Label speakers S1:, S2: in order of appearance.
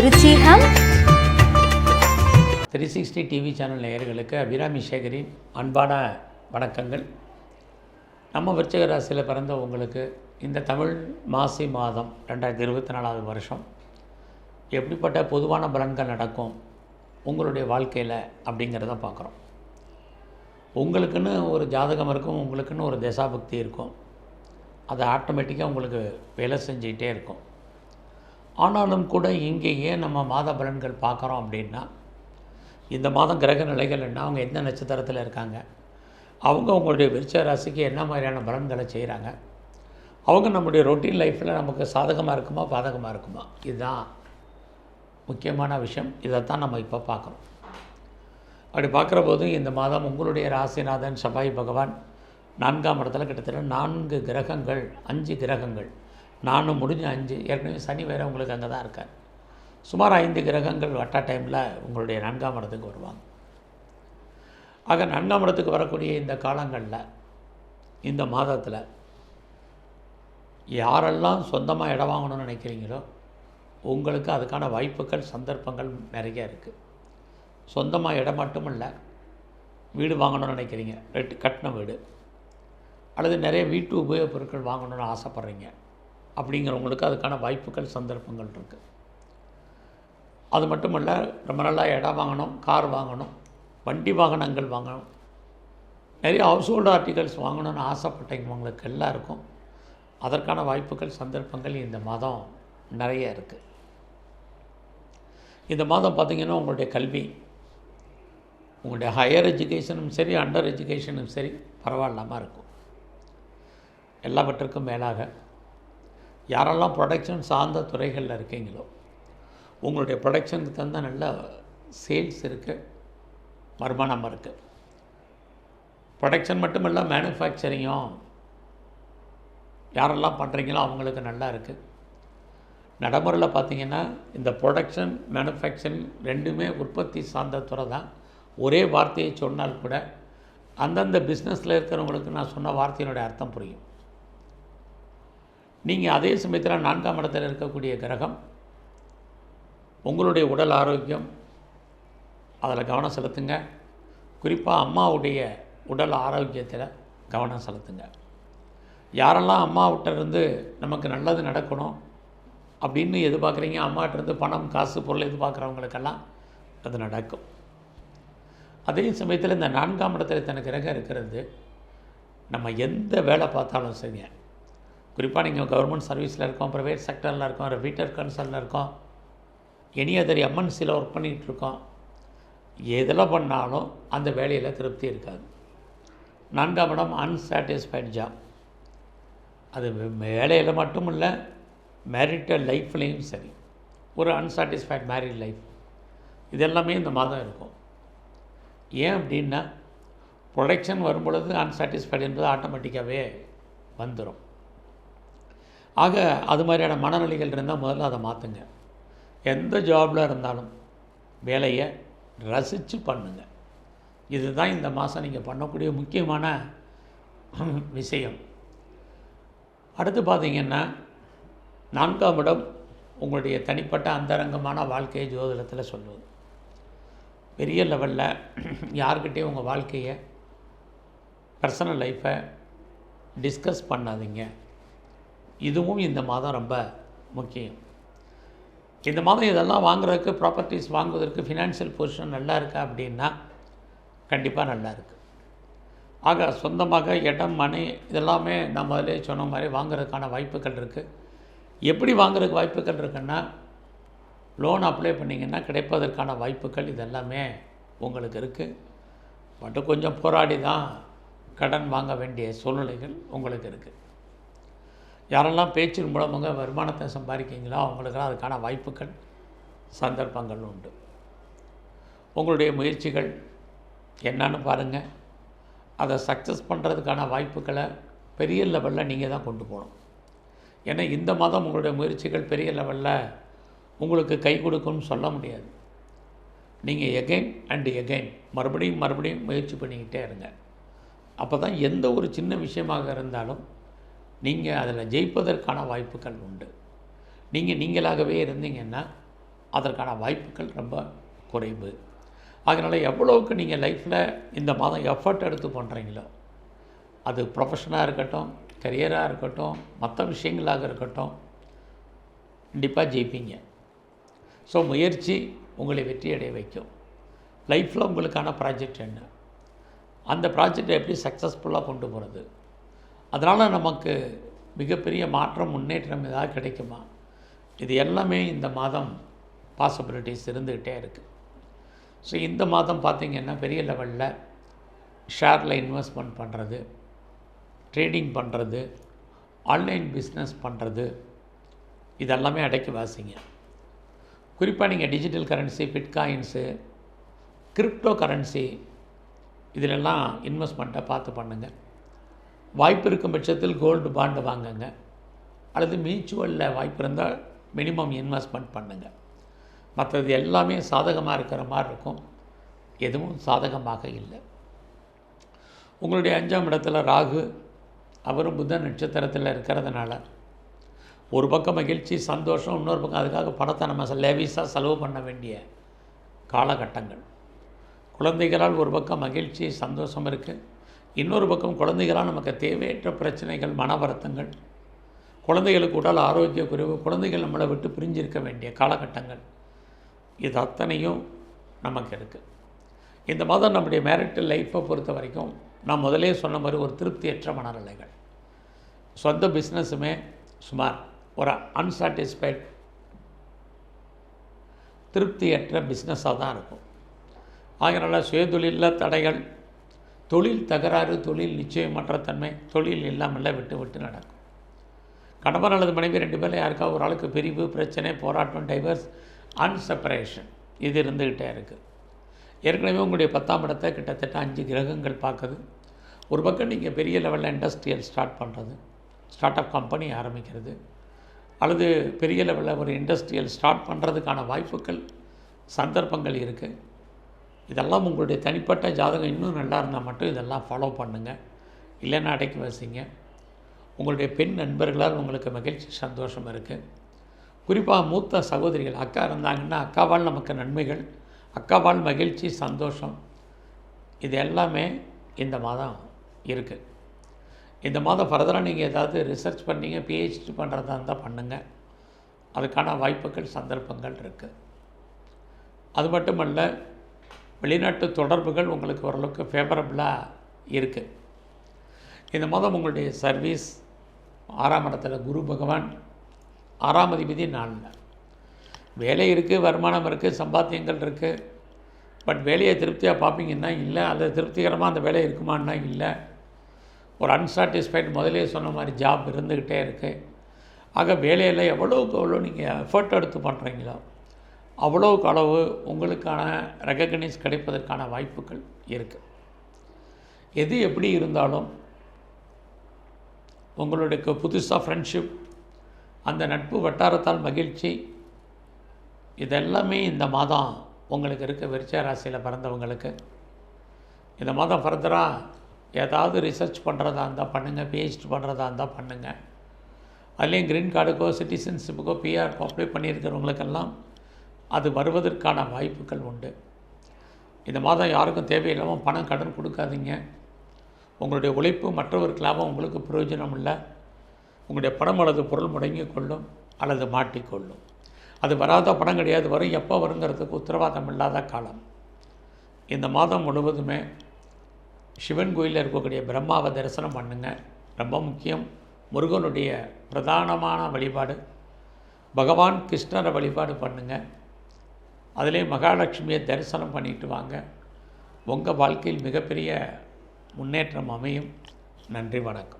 S1: விருச்சிகம்.
S2: Three sixty TV channel நேயர்களுக்கு அபிராமி சேகரின் அன்பான வணக்கங்கள். நம்ம விருச்சிக ராசியில் பிறந்த உங்களுக்கு இந்த தமிழ் மாசி மாதம் ரெண்டாயிரத்தி இருபத்தி நாலாவது வருஷம் எப்படிப்பட்ட பொதுவான பலன்கள் நடக்கும் உங்களுடைய வாழ்க்கையில் அப்படிங்கிறத பார்க்குறோம். உங்களுக்குன்னு ஒரு ஜாதகம் இருக்கும் உங்களுக்குன்னு ஒரு தசாபக்தி இருக்கும். அது ஆட்டோமேட்டிக்காக உங்களுக்கு வேலை செஞ்சுக்கிட்டே இருக்கும். ஆனாலும் கூட இங்கே ஏன் நம்ம மாத பலன்கள் பார்க்குறோம் அப்படின்னா இந்த மாதம் கிரக நிலைகள் என்ன அவங்க எந்த நட்சத்திரத்தில் இருக்காங்க அவங்க அவங்களுடைய விருச்ச ராசிக்கு என்ன மாதிரியான பலன்களை செய்கிறாங்க அவங்க நம்முடைய ரொட்டீன் லைஃப்பில் நமக்கு சாதகமாக இருக்குமா பாதகமாக இருக்குமா இதுதான் முக்கியமான விஷயம். இதைத்தான் நம்ம இப்போ பார்க்குறோம். அப்படி பார்க்குற போது இந்த மாதம் உங்களுடைய ராசிநாதன் சபாய் பகவான் நான்காம் இடத்துல கிட்டத்தட்ட நான்கு கிரகங்கள் அஞ்சு கிரகங்கள் நானும் முடிஞ்ச அஞ்சு ஏற்கனவே சனி வேறு உங்களுக்கு அங்கே தான் இருக்கார். சுமார் ஐந்து கிரகங்கள் வட்டா டைமில் உங்களுடைய நான்காம் இடத்துக்கு வருவாங்க. ஆக நான்காம் இடத்துக்கு வரக்கூடிய இந்த காலங்களில் இந்த மாதத்தில் யாரெல்லாம் சொந்தமாக இடம் வாங்கணும்னு நினைக்கிறீங்களோ உங்களுக்கு அதுக்கான வாய்ப்புகள் சந்தர்ப்பங்கள் நிறைய இருக்குது சொந்தமாக இடம் மட்டும் இல்லை வீடு வாங்கணும்னு நினைக்கிறீங்க ரெட்டு கட்டின வீடு அல்லது நிறைய வீட்டு உபயோகப் பொருட்கள் வாங்கணும்னு ஆசைப்பட்றீங்க அப்படிங்கிறவங்களுக்கு அதுக்கான வாய்ப்புகள் சந்தர்ப்பங்கள் இருக்குது அது மட்டுமல்ல ரொம்ப நல்லா இடம் வாங்கணும் கார் வாங்கணும் வண்டி வாகனங்கள் வாங்கணும். நிறைய ஹவுஸ் ஹோல்டு ஆர்டிகல்ஸ் வாங்கணும்னு ஆசைப்பட்டவங்களுக்கு எல்லாருக்கும் அதற்கான வாய்ப்புகள் சந்தர்ப்பங்கள் இந்த மாதம் நிறைய இருக்குது இந்த மாதம் பார்த்திங்கன்னா உங்களுடைய கல்வி உங்களுடைய ஹையர் எஜுகேஷனும் சரி அண்டர் எஜுகேஷனும் சரி பரவாயில்லாமல் இருக்கும். எல்லாவற்றுக்கும் மேலாக யாரெல்லாம் ப்ரொடக்ஷன் சார்ந்த துறைகளில் இருக்கீங்களோ உங்களுடைய ப்ரொடக்ஷனுக்கு தகுந்த நல்ல சேல்ஸ் இருக்குது வருமானம் இருக்குது ப்ரொடக்ஷன் மட்டும் இல்லை மேனுஃபேக்சரிங்கும் யாரெல்லாம் பண்ணுறீங்களோ அவங்களுக்கு நல்லா இருக்குது நடைமுறையில் பார்த்தீங்கன்னா இந்த ப்ரொடக்ஷன் மேனுஃபேக்சரிங் ரெண்டுமே உற்பத்தி சார்ந்த துறை தான். ஒரே வார்த்தையை சொன்னால் கூட அந்தந்த பிஸ்னஸில் இருக்கிறவங்களுக்கு நான் சொன்ன வார்த்தையினுடைய அர்த்தம் புரியும். நீங்கள் அதே சமயத்தில் நான்காம் இடத்தில் இருக்கக்கூடிய கிரகம் உங்களுடைய உடல் ஆரோக்கியம் அதில் கவனம் செலுத்துங்க. குறிப்பாக அம்மாவுடைய உடல் ஆரோக்கியத்தில் கவனம் செலுத்துங்க. யாரெல்லாம் அம்மாவிட்ட இருந்து நமக்கு நல்லது நடக்கணும் அப்படின்னு எதிர்பார்க்குறீங்க அம்மாட்டிருந்து பணம் காசு பொருள் எதிர்பார்க்குறவங்களுக்கெல்லாம் அது நடக்கும். அதே சமயத்தில் இந்த நான்காம் இடத்துல தனக்கு கிரகம் இருக்கிறது நம்ம எந்த வேலை பார்த்தாலும் சரிங்க. குறிப்பாக நீங்கள் கவர்மெண்ட் சர்வீஸில் இருக்கோம் ப்ரைவேட் செக்டரில் இருக்கோம் ரிப்பீட்டர் கன்சர்னில் இருக்கோம் எனி அதர் எம்என்சியில் ஒர்க் பண்ணிகிட்ருக்கோம் எதில் பண்ணாலும் அந்த வேலையில் திருப்தி இருக்காது. நான்காம் இடம் அன்சாட்டிஸ்ஃபைட் ஜாப் அது வேலையில் மட்டும் இல்லை மேரிட்டல் லைஃப்லேயும் சரி. ஒரு அன்சாட்டிஸ்ஃபைட் மேரிட் லைஃப் இதெல்லாமே இந்த மாதம் இருக்கும். ஏன் அப்படின்னா ப்ரொடக்ஷன் வரும் பொழுது அன்சாட்டிஸ்ஃபைட் என்பது ஆட்டோமேட்டிக்காகவே வந்துடும் ஆக அது மாதிரியான மனநிலைகள் இருந்தால் முதல்ல அதை மாற்றுங்க எந்த ஜாபில் இருந்தாலும் வேலையை ரசித்து பண்ணுங்க. இதுதான் இந்த மாதம் நீங்கள் பண்ணக்கூடிய முக்கியமான விஷயம். அடுத்து பார்த்தீங்கன்னா நான்காம் இடம் உங்களுடைய தனிப்பட்ட அந்தரங்கமான வாழ்க்கையை ஜோதிடத்தில் சொல்லுவது. பெரிய லெவலில் யார்கிட்டேயும் உங்கள் வாழ்க்கையை பர்சனல் லைஃப்பை டிஸ்கஸ் பண்ணாதீங்க. இதுவும் இந்த மாதம் ரொம்ப முக்கியம். இந்த மாதம் இதெல்லாம் வாங்குறதுக்கு ப்ராப்பர்ட்டிஸ் வாங்குவதற்கு ஃபினான்ஷியல் பொசிஷன் நல்லா இருக்கா அப்படின்னா கண்டிப்பாக நல்லா இருக்குது ஆக சொந்தமாக இடம் மனை இதெல்லாமே நான் முதலே சொன்ன மாதிரி வாங்குறதுக்கான வாய்ப்புகள் இருக்குது எப்படி வாங்குறதுக்கு வாய்ப்புகள் இருக்குன்னா லோன் அப்ளை பண்ணிங்கன்னா கிடைப்பதற்கான வாய்ப்புகள் இதெல்லாமே உங்களுக்கு இருக்குது மட்டும் கொஞ்சம் போராடி தான் கடன் வாங்க வேண்டிய சூழ்நிலைகள் உங்களுக்கு இருக்குது யாரெல்லாம் பேச்சின் மூலமாக வருமானத்தை சம்பாதிக்கிறீங்களோ அவங்களுக்கெல்லாம் அதுக்கான வாய்ப்புகள் சந்தர்ப்பங்கள் உண்டு. உங்களுடைய முயற்சிகள் என்னன்னு பாருங்கள் அதை சக்ஸஸ் பண்ணுறதுக்கான வாய்ப்புகளை பெரிய லெவலில் நீங்கள் தான் கொண்டு போகணும். ஏன்னா இந்த மாதம் உங்களுடைய முயற்சிகள் பெரிய லெவலில் உங்களுக்கு கை கொடுக்கும்னு சொல்ல முடியாது. நீங்கள் எகைன் அண்ட் எகைன் மறுபடியும் மறுபடியும் முயற்சி பண்ணிக்கிட்டே இருங்க. அப்போ தான் எந்த ஒரு சின்ன விஷயமாக இருந்தாலும் நீங்கள் அதில் ஜெயிப்பதற்கான வாய்ப்புகள் உண்டு. நீங்கள் நீங்களாகவே இருந்தீங்கன்னா அதற்கான வாய்ப்புகள் ரொம்ப குறைவு. அதனால் எவ்வளோவுக்கு நீங்கள் லைஃப்பில் இந்த மாதம் எஃபர்ட் எடுத்து பண்ணுறீங்களோ அது ப்ரொஃபஷனாக இருக்கட்டும் கரியராக இருக்கட்டும் மற்ற விஷயங்களாக இருக்கட்டும் கண்டிப்பாக ஜெயிப்பீங்க. ஸோ முயற்சி உங்களை வெற்றி அடைய வைக்கும். லைஃப்பில் உங்களுக்கான ப்ராஜெக்ட் என்ன? அந்த ப்ராஜெக்டை எப்படி சக்ஸஸ்ஃபுல்லாக கொண்டு போகிறது அதனால் நமக்கு மிகப்பெரிய மாற்றம் முன்னேற்றம் ஏதாவது கிடைக்குமா? இது எல்லாமே இந்த மாதம் பாசிபிலிட்டிஸ் இருந்துக்கிட்டே இருக்குது ஸோ இந்த மாதம் பார்த்திங்கன்னா பெரிய லெவலில் ஷேரில் இன்வெஸ்ட்மெண்ட் பண்ணுறது ட்ரேடிங் பண்ணுறது ஆன்லைன் பிஸ்னஸ் பண்ணுறது இதெல்லாமே அடைக்க வாசிங்க. குறிப்பாக நீங்கள் digital currency bitcoins crypto currency இதிலெல்லாம் இன்வெஸ்ட்மெண்ட்டை பார்த்து பண்ணுங்கள் வாய்ப்பு இருக்கும் பட்சத்தில் கோல்டு பாண்டு வாங்குங்க. அல்லது மியூச்சுவலில் வாய்ப்பு இருந்தால் மினிமம் இன்வெஸ்ட்மெண்ட் பண்ணுங்கள் மற்றது எல்லாமே சாதகமாக இருக்கிற மாதிரி இருக்கும். எதுவும் சாதகமாக இல்லை. உங்களுடைய அஞ்சாம் இடத்துல ராகு அவரும் புத்த நட்சத்திரத்தில் இருக்கிறதுனால ஒரு பக்கம் மகிழ்ச்சி சந்தோஷம் இன்னொரு பக்கம் அதுக்காக பணத்தை நம்ம லேவிஸாக செலவு பண்ண வேண்டிய காலகட்டங்கள். குழந்தைகளால் ஒரு பக்கம் மகிழ்ச்சி சந்தோஷம் இருக்குது இன்னொரு பக்கம் குழந்தைகளால் நமக்கு தேவையற்ற பிரச்சனைகள் மன வருத்தங்கள் குழந்தைகளுக்கு உடல் ஆரோக்கிய குறைவு குழந்தைகள் நம்மளை விட்டு பிரிஞ்சிருக்க வேண்டிய காலகட்டங்கள். இது அத்தனையும் நமக்கு இருக்குது இந்த மாதம் நம்முடைய மேரிட்டல் லைஃப்பை பொறுத்த வரைக்கும் நான் முதலே சொன்ன மாதிரி ஒரு திருப்தியற்ற மனநிலைகள். சொந்த பிஸ்னஸுமே சுமார் ஒரு அன்சாட்டிஸ்ஃபைட் திருப்தியற்ற பிஸ்னஸாக தான் இருக்கும். அதனால் சுயதொழிலில் தடைகள் தொழில் தகராறு தொழில் நிச்சயமற்ற தன்மை தொழில் இல்லாமல் விட்டு விட்டு நடக்கும். கணவன் அல்லது மனைவி ரெண்டு பேரில் யாருக்காவது ஒரு ஆளுக்கு பிரிவு பிரச்சனை போராட்டம் டைவர்ஸ் அன்செப்பரேஷன் இது இருந்துக்கிட்டே இருக்குது ஏற்கனவே உங்களுடைய பத்தாம் இடத்தை கிட்டத்தட்ட அஞ்சு கிரகங்கள் பார்க்குது. ஒரு பக்கம் நீங்கள் பெரிய லெவலில் இண்டஸ்ட்ரியல் ஸ்டார்ட் பண்ணுறது ஸ்டார்ட் அப் கம்பெனி ஆரம்பிக்கிறது அல்லது பெரிய லெவலில் ஒரு இண்டஸ்ட்ரியல் ஸ்டார்ட் பண்ணுறதுக்கான வாய்ப்புகள் சந்தர்ப்பங்கள் இருக்குது இதெல்லாம் உங்களுடைய தனிப்பட்ட ஜாதகம் இன்னும் நல்லா இருந்தால் மட்டும் இதெல்லாம் ஃபாலோ பண்ணுங்கள் இல்லைன்னா அடைக்கி வசிங்க. உங்களுடைய பெண் நண்பர்களால் உங்களுக்கு மகிழ்ச்சி சந்தோஷம் இருக்குது குறிப்பாக மூத்த சகோதரிகள் அக்கா இருந்தாங்கன்னா அக்காவால் நமக்கு நன்மைகள் அக்காவால் மகிழ்ச்சி சந்தோஷம். இது எல்லாமே இந்த மாதம் இருக்குது இந்த மாதம் ஃபர்தராக நீங்கள் ஏதாவது ரிசர்ச் பண்ணீங்க பிஹெச்டி பண்ணுறதா இருந்தால் பண்ணுங்கள் அதுக்கான வாய்ப்புகள் சந்தர்ப்பங்கள் இருக்குது அது மட்டுமல்ல வெளிநாட்டு தொடர்புகள் உங்களுக்கு ஓரளவுக்கு ஃபேவரபுளாக இருக்குது இந்த மாதம் உங்களுடைய சர்வீஸ் ஆறாம் இடத்துல குரு பகவான் ஆறாம் அதிபதி நாளில். வேலை இருக்குது வருமானம் இருக்குது சம்பாத்தியங்கள் இருக்குது பட் வேலையை திருப்தியாக பார்ப்பீங்கன்னா இல்லை அது திருப்திகரமாக அந்த வேலை இருக்குமான்னா இல்லை. ஒரு அன்சாட்டிஸ்ஃபைட் முதலே சொன்ன மாதிரி ஜாப் இருந்துக்கிட்டே இருக்குது ஆக வேலையில் எவ்வளோக்கு எவ்வளோ நீங்கள் எஃபர்ட் எடுத்து பண்ணுறீங்களோ அவ்வளோக்கு அளவு உங்களுக்கான ரெக்கக்னைஸ் கிடைப்பதற்கான வாய்ப்புகள் இருக்குது எது எப்படி இருந்தாலும் உங்களுடைய புதுசாக ஃப்ரெண்ட்ஷிப் அந்த நட்பு வட்டாரத்தால் மகிழ்ச்சி இதெல்லாமே இந்த மாதம் உங்களுக்கு இருக்க விருச்ச ராசியில் பிறந்தவங்களுக்கு. இந்த மாதம் ஃபர்தராக ஏதாவது ரிசர்ச் பண்ணுறதா இருந்தால் பண்ணுங்கள் பிஹெச்டி பண்ணுறதா இருந்தால் பண்ணுங்கள் அதுலேயும் க்ரீன் கார்டுக்கோ சிட்டிசன்ஷிப்புக்கோ பிஆர்க்கோ அப்ளை பண்ணியிருக்கிறவங்களுக்கெல்லாம் அது வருவதற்கான வாய்ப்புகள் உண்டு. இந்த மாதம் யாருக்கும் தேவையில்லாமல் பணம் கடன் கொடுக்காதீங்க. உங்களுடைய உழைப்பு மற்றவருக்கு லாபம் உங்களுக்கு பிரயோஜனம் இல்லை. உங்களுடைய பணம் அல்லது பொருள் முடங்கிக்கொள்ளும் அல்லது மாட்டிக்கொள்ளும் அது வராத பணம் கிடையாது. வரும் எப்போ வருங்கிறதுக்கு உத்தரவாதம் இல்லாத காலம். இந்த மாதம் முழுவதுமே சிவன் கோயிலில் இருக்கக்கூடிய பிரம்மாவை தரிசனம் பண்ணுங்கள் ரொம்ப முக்கியம். முருகனுடைய பிரதானமான வழிபாடு. பகவான் கிருஷ்ணரை வழிபாடு பண்ணுங்கள் அதிலே மகாலட்சுமியை தரிசனம் பண்ணிட்டு வாங்க. உங்கள் வாழ்க்கையில் மிகப்பெரிய முன்னேற்றம் அமையும். நன்றி வணக்கம்.